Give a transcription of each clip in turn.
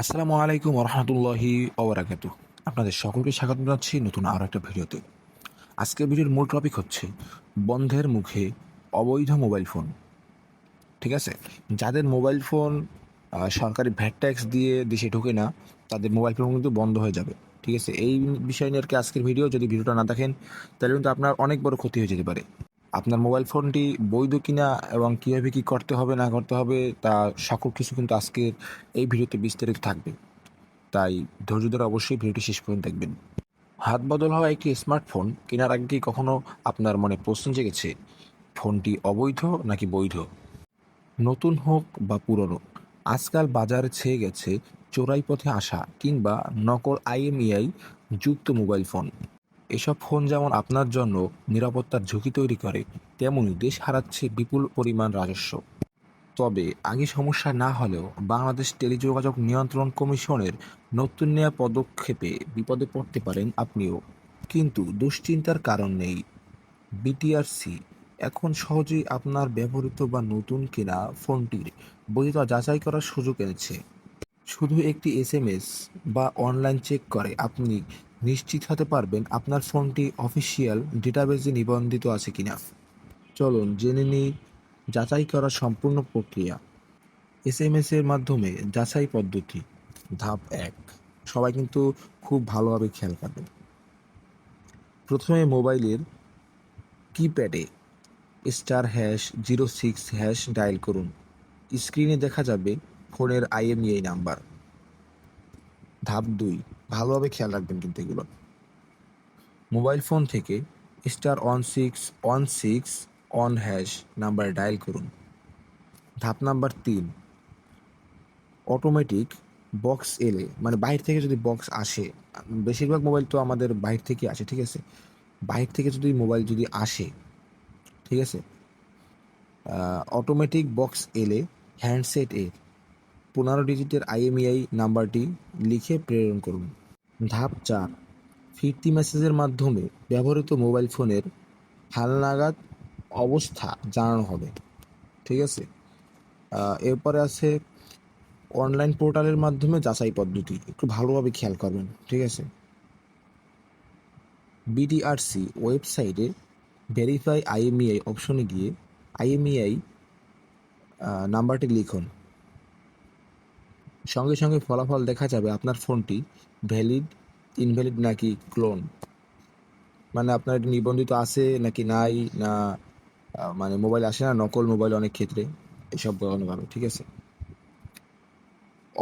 আসসালামু আলাইকুম রহমতুল্লাহি ওবরাকাতু আপনাদের সকলকে স্বাগত জানাচ্ছি নতুন আরও একটা ভিডিওতে। আজকের ভিডিওর মূল টপিক হচ্ছে বন্ধের মুখে অবৈধ মোবাইল ফোন ঠিক আছে? যাদের মোবাইল ফোন সরকারি ভ্যাট ট্যাক্স দিয়ে দেশে ঢোকে না, তাদের মোবাইল ফোন কিন্তু বন্ধ হয়ে যাবে। ঠিক আছে? এই বিষয় নিয়ে আর কি আজকের ভিডিও। যদি ভিডিওটা না দেখেন, তাহলে কিন্তু আপনার অনেক বড় ক্ষতি হয়ে যেতে পারে। আপনার মোবাইল ফোনটি বৈধ কিনা এবং কীভাবে কী করতে হবে, না করতে হবে, তা সকল কিছু কিন্তু আজকের এই ভিডিওতে বিস্তারিত থাকবে। তাই ধৈর্য ধরে অবশ্যই ভিডিওটি শেষ পর্যন্ত দেখবেন। হাত বদল হওয়া একটি স্মার্টফোন কেনার আগে কি কখনো আপনার মনে প্রশ্ন জেগেছে, ফোনটি অবৈধ নাকি বৈধ? নতুন হোক বা পুরনো, আজকাল বাজারে ছেয়ে গেছে চোরাই পথে আসা কিংবা নকল আইএমইআই যুক্ত মোবাইল ফোন। এসব ফোন যেমন আপনার জন্য নিরাপত্তার ঝুঁকি তৈরি করে, তেমনি দেশ হারাচ্ছে বিপুল পরিমাণ রাজস্ব। তবে আগে সমস্যা না হলেও বাংলাদেশ টেলিযোগাযোগ নিয়ন্ত্রণ কমিশনের নতুন নেওয়া পদক্ষেপে বিপদে পড়তে পারেন আপনিও। কিন্তু দুশ্চিন্তার কারণ নেই। বিটিআরসি এখন সহজেই আপনার ব্যবহৃত বা নতুন কেনা ফোনটির বৈধতা যাচাই করার সুযোগ এনেছে। শুধু একটি এস বা অনলাইন চেক করে আপনি নিশ্চিত হতে পারবেন আপনার ফোনটি অফিসিয়াল ডেটাবেজে নিবন্ধিত আছে কিনা। চলুন জেনে নিই যাচাই করার সম্পূর্ণ প্রক্রিয়া। এসএমএস এর মাধ্যমে যাচাই পদ্ধতি। ধাপ এক, সবাই কিন্তু খুব ভালোভাবে খেয়াল করবেন। প্রথমে মোবাইলের কিপ্যাডে star hash zero six hash dial করুন। স্ক্রিনে দেখা যাবে ফোনের আইএমইআই নাম্বার। ধাপ দুই, ভালোভাবে খেয়াল রাখবেন কিন্তু এগুলো। মোবাইল ফোন থেকে star one six one six on hash number dial করুন। ধাপ নাম্বার তিন, অটোমেটিক বক্স এলে মানে বাইরে থেকে যদি বক্স আসে, বেশিরভাগ মোবাইল তো আমাদের বাইরে থেকে আসে, ঠিক আছে? বাইরে থেকে যদি মোবাইল যদি আসে, ঠিক আছে? অটোমেটিক বক্স এলে, হ্যান্ডসেট এর পনেরো ডিজিটের আইএমইআই নাম্বারটি লিখে প্রেরণ করুন। ধাপ চার, ফিরতি মেসেজের মাধ্যমে ব্যবহৃত মোবাইল ফোনের হালনাগাদ অবস্থা জানানো হবে। ঠিক আছে? এরপরে আছে অনলাইন পোর্টালের মাধ্যমে যাচাই পদ্ধতি। একটু ভালোভাবে খেয়াল করবেন। ঠিক আছে? বিডিআরসি ওয়েবসাইটে ভেরিফাই আইএমইআই অপশনে গিয়ে আইএমইআই নাম্বারটি লিখুন। সঙ্গে সঙ্গে ফলাফল দেখা যাবে আপনার ফোনটি ভ্যালিড, ইনভ্যালিড নাকি ক্লোন? মানে আপনার এটি নিবন্ধিত আছে নাকি নাই? না মানে মোবাইল আসে না, নকল মোবাইল অনেক ক্ষেত্রে এসব বলানো যাবে ঠিক আছে?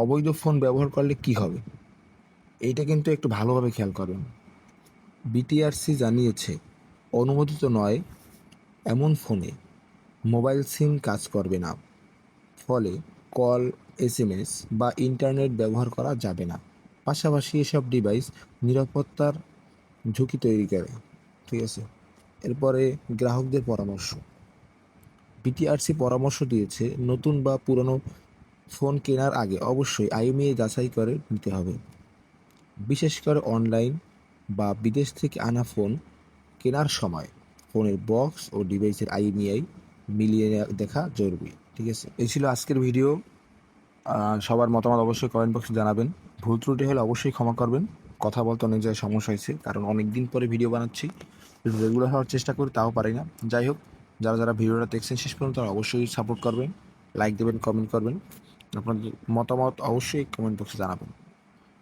অবৈধ ফোন ব্যবহার করলে কি হবে? এইটা কিন্তু একটু ভালোভাবে খেয়াল করবেন। বিটিআরসি জানিয়েছে, অনুমোদিত নয় এমন ফোনে মোবাইল সিম কাজ করবে না। ফলে কল, এসএমএস বা ইন্টারনেট ব্যবহার করা যাবে না। পাশাপাশি এসব ডিভাইস নিরাপত্তার ঝুঁকি তৈরি করে। ঠিক আছে? এরপরে গ্রাহকদের পরামর্শ। বিটিআরসি পরামর্শ দিয়েছে, নতুন বা পুরনো ফোন কেনার আগে অবশ্যই আইএমইআই যাচাই করে নিতে হবে। বিশেষ করে অনলাইন বা বিদেশ থেকে আনা ফোন কেনার সময়। ফোনের বক্স ও ডিভাইসের আইএমইআই মিলিয়ে দেখা জরুরি। ঠিক আছে? এই ছিল আজকের ভিডিও সবার মতামত অবশ্যই কমেন্ট বক্সে জানাবেন। ভুল ত্রুটি হলে অবশ্যই ক্ষমা করবেন। কথা বলতে অনেক জায়গায় সমস্যা হয়েছে, কারণ অনেক দিন পরে ভিডিও বানাচ্ছি। রেগুলার হওয়ার চেষ্টা করি, তাও পারি না। যাই হোক, যারা যারা ভিডিওটা দেখছেন শেষ পর্যন্ত, তারা অবশ্যই সাপোর্ট করবেন লাইক দেবেন কমেন্ট করবেন। আপনাদের মতামত অবশ্যই কমেন্ট বক্সে জানাবেন।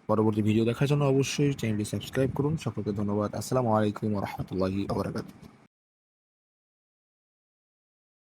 পরবর্তী ভিডিও দেখার জন্য অবশ্যই চ্যানেলটি সাবস্ক্রাইব করুন। সকলকে ধন্যবাদ। আসসালামু আলাইকুম রহমতুল্লাহি আবরাকাতুহ